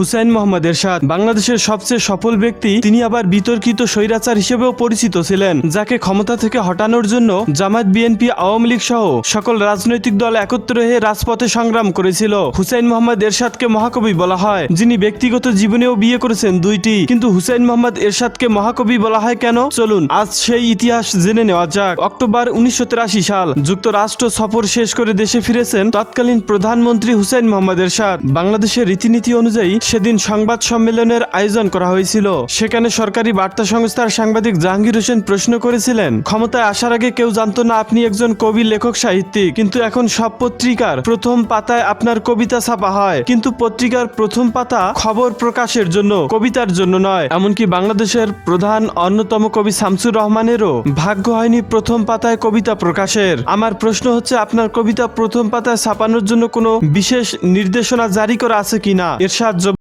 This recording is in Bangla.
হুসাইন মোহাম্মদ এরশাদ। বাংলাদেশের সবচেয়ে সফল ব্যক্তি, তিনি আবার বিতর্কিত স্বৈরাচার হিসেবেও পরিচিত ছিলেন, যাকে ক্ষমতা থেকে হটানোর জন্য জামায়াত বিএনপি, আওয়ামী লীগ সহ সকল রাজনৈতিক দল একত্র হয়ে রাজপথে সংগ্রাম করেছিল। হুসাইন মোহাম্মদ এরশাদকে মহাকবি বলা হয়, যিনি ব্যক্তিগত জীবনেও বিয়ে করেছেন দুইটি। কিন্তু হুসাইন মোহাম্মদ এরশাদকে মহাকবি বলা হয় কেন? চলুন আজ সেই ইতিহাস জেনে নেওয়া যাক। অক্টোবর উনিশশো তিরাশি সাল, যুক্তরাষ্ট্র সফর শেষ করে দেশে ফিরেছেন তৎকালীন প্রধানমন্ত্রী হুসাইন মোহাম্মদ এরশাদ। বাংলাদেশের রীতিনীতি অনুযায়ী সেদিন সংবাদ সম্মেলনের আয়োজন করা হয়েছিল। সেখানে সরকারি বার্তা সংস্থার সাংবাদিক জাহাঙ্গীর হোসেন প্রশ্ন করেছিলেন, ক্ষমতায় আসার আগে কেউ জানতো না আপনি একজন কবি, লেখক, সাহিত্যিক, কিন্তু এখন সব পত্রিকার প্রথম পাতায় আপনার কবিতা ছাপা হয়। কিন্তু পত্রিকার প্রথম পাতা খবর প্রকাশের জন্য, কবিতার জন্য নয়। এমনকি বাংলাদেশের প্রধান অন্যতম কবি শামসুর রহমানেরও ভাগ্য হয়নি প্রথম পাতায় কবিতা প্রকাশের। আমার প্রশ্ন হচ্ছে, আপনার কবিতা প্রথম পাতায় ছাপানোর জন্য কোনো বিশেষ নির্দেশনা জারি করা আছে কিনা? এরশাদ জবাব